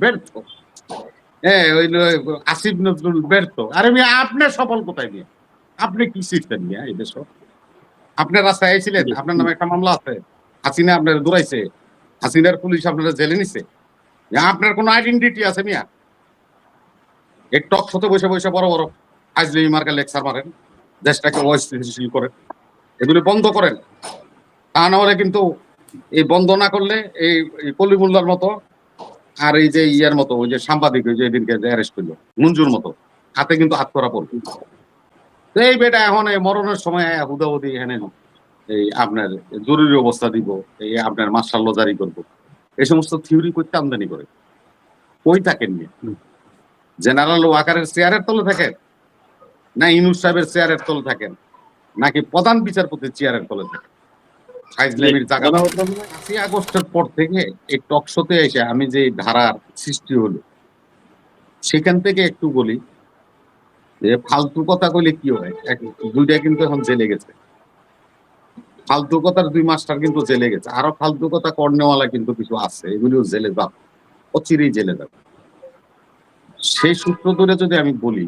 ব্যর্থ হ্যাঁ ওই আসিফ নজরুল ব্যর্থ আরে মিয়া আপনি সফল কোথায় আপনি কি এই দেশ? আপনার রাস্তায় আপনার নামে একটা মামলা আছে। হাসিনা আপনার দৌড়াইছে। হাসিনার পুলিশ আপনারা জেলে নিছে। আপনার কোনো আইডেন্টিটি আছে মিয়া? এক টক শতে বসে বসে বড় বড় আজলি মার্কা লেকচার মারেন। দেশটাকে অস্থিতিশীল করেন। এগুলি বন্ধ করেন। তা না হলে কিন্তু এই বন্ধ না করলে এই কলিমুল্লার মতো আর এই যে ইয়ার মতো ওই যে সাংবাদিক ওই যে এদিনকে অ্যারেস্ট করল মঞ্জুর মতো হাতে কিন্তু হাত করা পড়বে এই বেটা এখন এই মরণের সময় হুদাহুদি এখানে এই আপনার জরুরি অবস্থা দিব এই আপনার মার্শাল জারি করব। এই সমস্ত থিওরি করতে আমদানি করে। কই থাকেন নিয়ে? জেনারেল ওয়াকারের চেয়ারের তলে থাকেন? না ইনুস সাহেবের চেয়ারের তলে থাকেন? নাকি প্রধান বিচারপতির চেয়ারের তলে থাকেন? ফাইজলামির জায়গা। পাঁচই আগস্টের পর থেকে এই টকশোতে এসে আমি যে ধারার সৃষ্টি হলো সেখান থেকে একটু বলি যে ফালতু কথা কইলে কি হয়? দুইটা কিন্তু এখন জেলে গেছে। ফালতু কথার দুই মাস্টার কিন্তু জেলে গেছে। আরও ফালতু কথা কর্নেওয়ালা কিন্তু কিছু আছে এগুলিও জেলে যাবে অচিরেই জেলে যাবে। সেই সূত্র ধরে যদি আমি বলি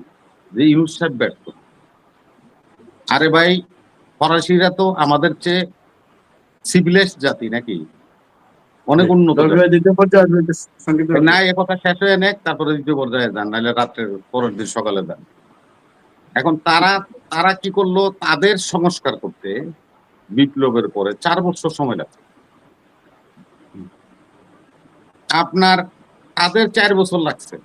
যে ইউনুস সাহেব ব্যর্থ। আরে ভাই ফরাসিরা তো আমাদের চেয়ে সিভিলাইজ জাতি নাকি? অনেক উন্নত না এ কথা শেষ হয়ে নেক তারপরে দ্বিতীয় পর্যায়ে যান নাহলে রাত্রের পরের দিন সকালে যান। এখন তারা তারা কি করল? তাদের সংস্কার করতে বিপ্লবের পরে চার বছর সময় লাগছে। আপনার তাদের চার বছর লাগছে।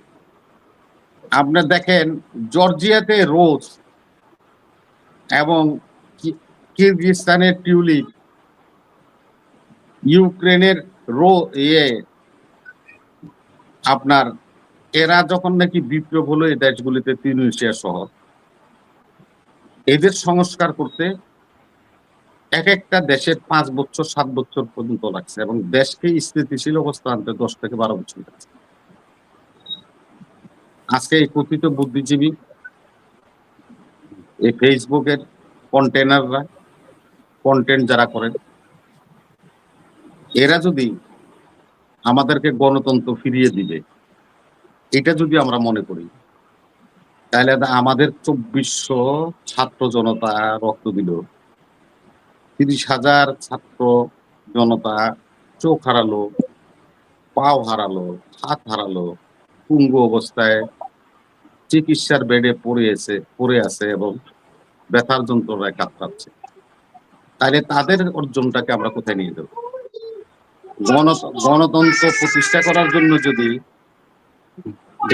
আপনার দেখেন জর্জিয়াতে রোজ এবং কি- কিরগিজস্তানের টিউলিপ ইউক্রেনের রো ইয়ে আপনার এরা যখন নাকি বিপ্লব হলো এই দেশগুলিতে তিউনিসিয়া সহ, এদের সংস্কার করতে এক একটা দেশের পাঁচ বছর, সাত বছর পর্যন্ত লাগছে এবং দেশকে স্থিতিশীল অবস্থা আনতে দশ থেকে বারো বছর লাগছে। আজকে এই কথিত বুদ্ধিজীবী, এই ফেসবুকের কন্টেনাররা কন্টেন্ট যারা করেন এরা যদি আমাদেরকে গণতন্ত্র ফিরিয়ে দিবে, এটা যদি আমরা মনে করি, তাহলে আমাদের চব্বিশশো ছাত্র জনতা রক্ত দিল। তিরিশ হাজার ছাত্র জনতা চোখ হারালো, পাও হারালো, হাত হারালো, পুঙ্গ অবস্থায় চিকিৎসার বেডে পড়ে আছে পড়ে আছে এবং ব্যথার যন্ত্রণায় কাতরাচ্ছে। তাহলে তাদের অর্জনটাকে আমরা কোথায় নিয়ে যাব? গণতন্ত্র প্রতিষ্ঠা করার জন্য যদি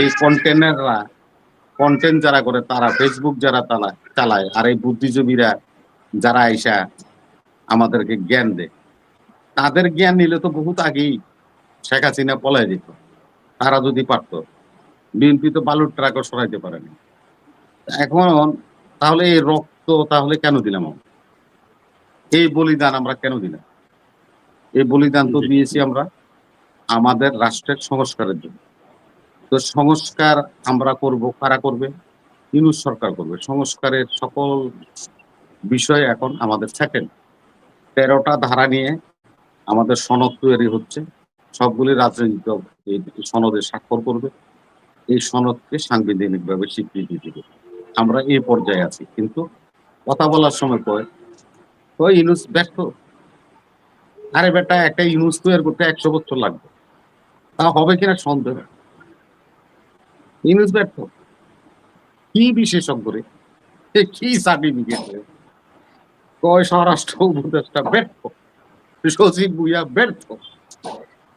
এই কন্টেনাররা কন্টেন্ট যারা করে তারা ফেসবুক যারা চালায় আর এই বুদ্ধিজীবীরা যারা আইসা আমাদেরকে জ্ঞান দেয়, তাদের জ্ঞান নিলে তো বহুত আগেই শেখ হাসিনা পলায় দিত তারা যদি পারত, বিএনপি তো বালুর ট্রাকও সরাইতে পারেনি। এখন তাহলে এই রক্ত তাহলে কেন দিলাম এই বলিদান আমরা কেন দিলাম? এই বলিদান তো দিয়েছি আমরা আমাদের রাষ্ট্রের সংস্কারের জন্য। তো সংস্কার আমরা করব কারা করবে? ইউনুস সরকার করবে। সংস্কারের সকল বিষয় এখন আমাদের সেকেন্ড তেরোটা ধারা নিয়ে আমাদের সনদ তৈরি হচ্ছে। সবগুলি রাজনৈতিক দল এই সনদে স্বাক্ষর করবে। এই সনদকে সাংবিধানিকভাবে স্বীকৃতি দিবে। আমরা এই পর্যায়ে আছি। কিন্তু কথা বলার সময় কয় তো ইউনুস ব্যর্থ। আরে বেটা, একটা ইউনুস তৈরি করতে একশো বছর লাগবে। তা হবে কিনা সন্দেহ? ইউনুস ব্যর্থ। কি বিশেষজ্ঞ রে? কি সার্টিফিকেট কয় স্বরাষ্ট্র উপদেষ্টা ব্যর্থ? সচিব ভুইয়া ব্যর্থ?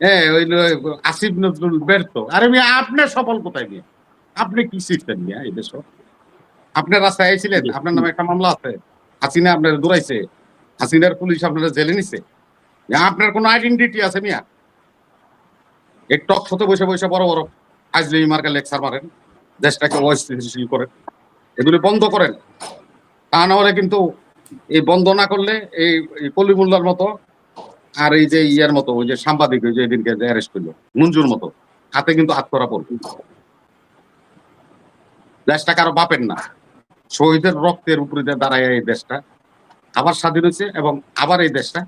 হ্যাঁ ওই আসিফ নজরুল ব্যর্থ। আরে মিয়া, আপনার সফল কোথায় নিয়ে আপনি কি সিস্টেম নিয়ে এই দেশ? আপনার রাস্তায় আইছিলেন? আপনার নামে একটা মামলা আছে। হাসিনা আপনার দৌড়াইছে। হাসিনার পুলিশ আপনারা জেলে নিছে। আপনার কোনো আইডেন্টিটি আছে মিয়া? এক টক শতে বসে বসে বড় বড় আজলি মার্কা লেকচার মারেন, দেশটাকে অস্থিতিশীল করেন এগুলি বন্ধ করেন। তা না হলে কিন্তু এই বন্ধ না করলে এই এই কলিমুল্লার মতো আর এই যে ইয়ার মতো, ওই যে সাংবাদিক ওই যে এদিনকে অ্যারেস্ট করল, মঞ্জুর মতো, হাতে কিন্তু হাত করা পড়বে। দেশটা কারও বাপের না, শহীদের রক্তের উপরে দাঁড়ায় এই দেশটা, আবার স্বাধীন হয়েছে এবং আবার এই দেশটা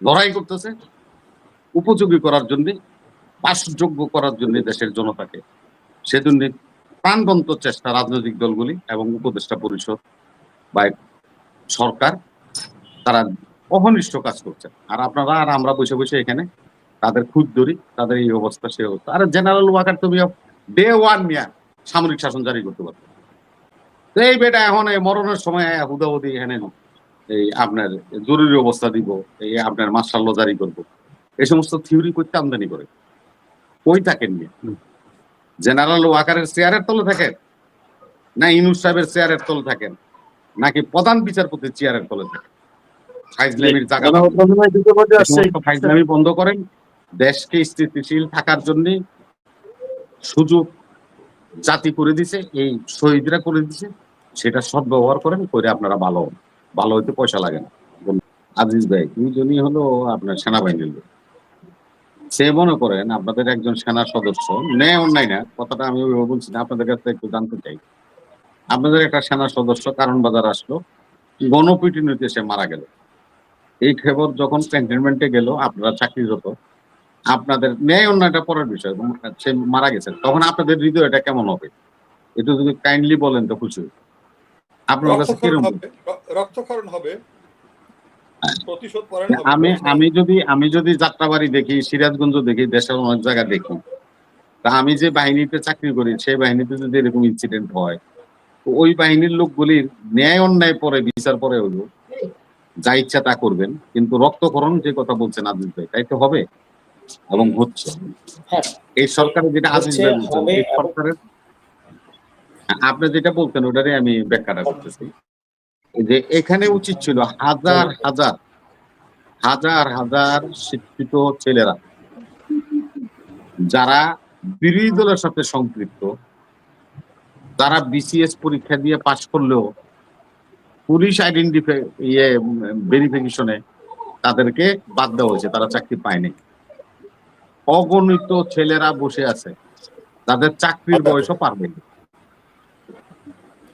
লড়াই করতেছে। উপযোগী করার জন্য, বাসযোগ্য করার জন্য দেশের জনতাকে সেজন্য প্রাণবন্ত চেষ্টা রাজনৈতিক দলগুলি এবং উপদেষ্টা পরিষদ বা সরকার, তারা অহনিষ্ঠ কাজ করছে। আর আপনারা আর আমরা বসে বসে এখানে তাদের খুদ ধরি তাদের এই অবস্থা সেই অবস্থা। আর জেনারেল ওয়াকার তুমি ডে ওয়ান মিয়া, সামরিক শাসন জারি করতে পারবে তো এই বেটা এখন এই মরণের সময় হুদাহুদি এখানে এই আপনার জরুরি অবস্থা দিব এই আপনার মার্শাল্য জারি করব। এই সমস্ত থিওরি করতে আমদানি করে। কই থাকেন নিয়ে জেনারেল ওয়াকারের চেয়ারের তলে থাকেন? না ইনুস সাহেবের চেয়ারের তলে থাকেন? নাকি প্রধান বিচারপতির চেয়ারের তলে থাকেন? ফাইজলামির জায়গা ফাইজলামি বন্ধ করেন। দেশকে স্থিতিশীল থাকার জন্য সুযোগ জাতি করে দিছে এই শহীদরা করে দিছে সেটা সৎ ব্যবহার করেন করে আপনারা ভালো হন। ভালো হইতে পয়সা লাগে না। আজিজ ভাই, দুইজনই হলো আপনার সেনাবাহিনীর লোক। সে মনে করেন আপনাদের একজন সেনা সদস্য, ন্যায় অন্যায় না, কথাটা আমি ওইভাবে বলছি না, আপনাদের কাছে একটু জানতে চাই। আপনাদের একটা সেনা সদস্য কারণ বাজার আসলো, গণপিটুনিতে সে মারা গেল। এই খবর যখন ক্যান্টনমেন্টে গেল, আপনারা চাকরিরত আপনাদের ন্যায় অন্যায়টা পরের বিষয় সে মারা গেছে। তখন আপনাদের হৃদয়টা কেমন হবে? এটা যদি কাইন্ডলি বলেন তো খুশি হই। আপনার কাছে রক্তক্ষরণ কীরকম? রক্তক্ষরণ হবে। প্রতিশোধ পরায়ণ হবে। আমি আমি যদি আমি যদি যাত্রাবাড়ি দেখি সিরাজগঞ্জ দেখি দেশের অনেক জায়গা দেখি তা আমি যে বাহিনীতে চাকরি করি সেই বাহিনীতে যদি এরকম ইনসিডেন্ট হয় তো ওই বাহিনীর লোকগুলির ন্যায় অন্যায় পরে বিচার পরে হলো যা ইচ্ছা তা করবেন কিন্তু রক্তকরণ যে কথা বলছেন আজিজ ভাই তাই তো হবে এবং হচ্ছে। হ্যাঁ। এই সরকারের যেটা আজিজ ভাই বলছেন এই সরকারের আপনি যেটা বলতেন, ওটারই আমি ব্যাখ্যাটা করতেছি যে এখানে উচিত ছিল হাজার হাজার হাজার হাজার শিক্ষিত ছেলেরা যারা বিরোধী দলের সাথে সম্পৃক্ত তারা বিসিএস পরীক্ষা দিয়ে পাশ করলেও পুলিশ আইডেন্টিফাই ইয়ে ভেরিফিকেশনে তাদেরকে বাদ দেওয়া হয়েছে, তারা চাকরি পায়নি অগণিত ছেলেরা বসে আছে, তাদের চাকরির বয়সও পারবে না।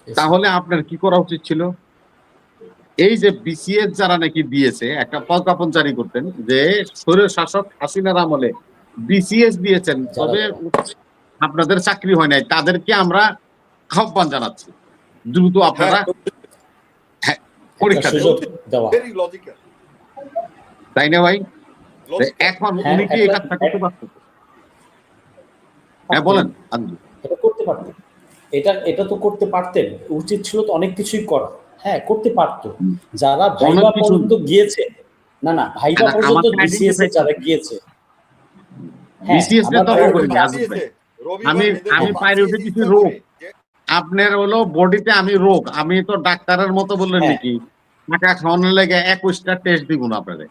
তাহলে আপনার কি করা উচিত ছিল? এই যে বিসিএস যারা নাকি দিয়েছে একটা প্রজ্ঞাপন জারি করতেন যে স্বৈর শাসক হাসিনার আমলে বিসিএস দিয়েছেন তবে আপনাদের চাকরি হয় নাই। তাদেরকে আমরা আহ্বান জানাচ্ছি। দ্রুত আপনারা হ্যাঁ, পরীক্ষা দেওয়া। তাই না ভাই? এখন হ্যাঁ, উনি কি একটা- করতে পারতেন? হ্যাঁ বলেন আঞ্জু। করতে পারতেন। এটা এটা তো করতে পারতেন। উচিত ছিল তো অনেক কিছুই করা। হ্যাঁ করতে পারতো। যারা ভাইবা পর্যন্ত গিয়েছে না না ভাইবা পর্যন্ত বিসিএস এ যারা গিয়েছে। BCS এ আমার তো করি না, পর্যন্ত- আজিজ ভাই। আমি- আমি পাইরে উঠে কিছু রোগ। আপনার হলো বডিতে আমি রোগ। আমি তো ডাক্তারের মতো বললেন হ্যাঁ। নাকি? টাকা খাওয়ানোর লেগে একুশটা টেস্ট দিব না আপনাদের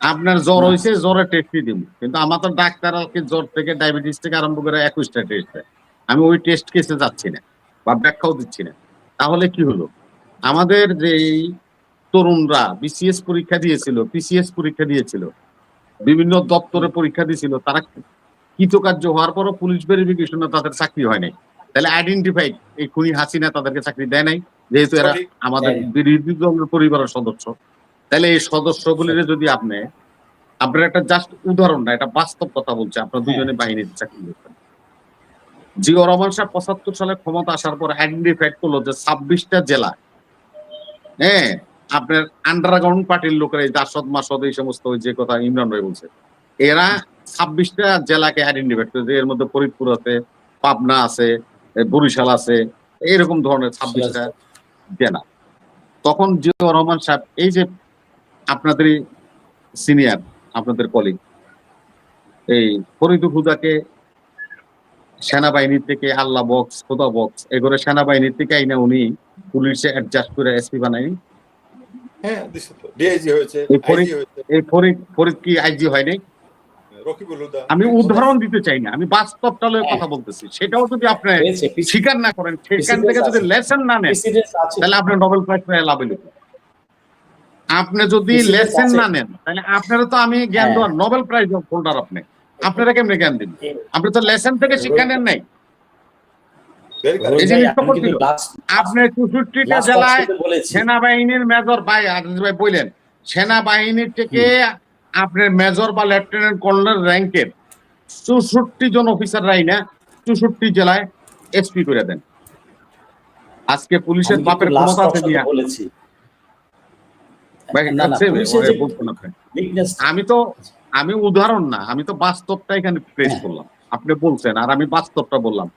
আপনার জ্বর হয়েছে জ্বরের টেস্টই দিব। কিন্তু আমার তো ডাক্তার আর কি জ্বর থেকে ডায়াবেটিস থেকে আরম্ভ করে একুশটা টেস্ট দেয়। আমি ওই টেস্ট কেসে যাচ্ছি না বা ব্যাখ্যাও দিচ্ছি না। তাহলে কি হলো? আমাদের যে তরুণরা বিসিএস পরীক্ষা দিয়েছিল পিসিএস পরীক্ষা দিয়েছিল বিভিন্ন দপ্তরে পরীক্ষা দিয়েছিল তারা কৃতকার্য হওয়ার পরও পুলিশ ভেরিফিকেশনে তাদের চাকরি হয় নাই। তাহলে আইডেন্টিফাই এই খুনি হাসিনা তাদেরকে চাকরি দেয় নাই যেহেতু এরা আমাদের বিরোধী দলের পরিবারের সদস্য। তাহলে এই সদস্যগুলির যদি আপনি আপনার একটা জাস্ট উদাহরণ না এটা বাস্তব কথা বলছে আপনার হ্যাঁ। দুজনে বাহিনীর চাকরি করতেন জিও রহমান সাহেব পঁচাত্তর সালে ক্ষমতা আসার পর আইডেন্টিফাইড করল যে ছাব্বিশটা জেলা। হ্যাঁ আপনার আন্ডারগ্রাউন্ড পার্টির লোকেরা এই দাসদ, মাসদ এই সমস্ত যে কথা ইমরান ভাই বলছে, এরা ছাব্বিশটা জেলাকে আইডেন্টিফাইড করে এর মধ্যে ফরিদপুর আছে, পাবনা আছে বরিশাল আছে, এরকম ধরনের ছাব্বিশটা জেলা। তখন জিয়াউর রহমান সাহেব, এই যে আপনাদের সিনিয়র আপনাদের কলিগ এই ফরিদুল হুদাকে সেনাবাহিনী থেকে আল্লাহ বক্স খোদা বক্স এগুলো সেনাবাহিনীর থেকে আইনা উনি পুলিশে অ্যাডজাস্ট করে এসপি বানায়নি। হ্যাঁ হয়েছে এই ফরিদ- ফরিদ কি আইজি হয়নি? আমি উদাহরণ দিতে চাই না আমি বাস্তবটা লয়ে কথা বলতেছি। সেটাও যদি আপনি স্বীকার না করেন সেখান থেকে যদি লেসন না নেন তাহলে আপনি নোবেল প্রাইজ পেয়ে লাভ হইল আপনি যদি লেসন না নেন তাহলে আপনারা তো আমি জ্ঞান হ্যাঁ। দেওয়ার নোবেল প্রাইজ হোল্ডার আপনি। আপনারা কেমনে জ্ঞান দিন? আপনি তো লেসন থেকে শিক্ষা নেন নাই। আপনার চৌষট্টিটা জেলায় সেনাবাহিনীর মেজর ভাই আদিজ ভাই বললেন সেনাবাহিনীর থেকে আপনার মেজর বা লেফটেন্যান্ট কর্নেল র্যাঙ্কের চৌষট্টি জন অফিসার রাই না চৌষট্টি জেলায় এসপি করে দেন। আজকে পুলিশের বাপের ক্ষমতা আছে আমি তো আমি উদাহরণ না, আমি তো বাস্তবটা এখানে পেশ করলাম। আপনি বলছেন আর আমি বাস্তবটা বললাম।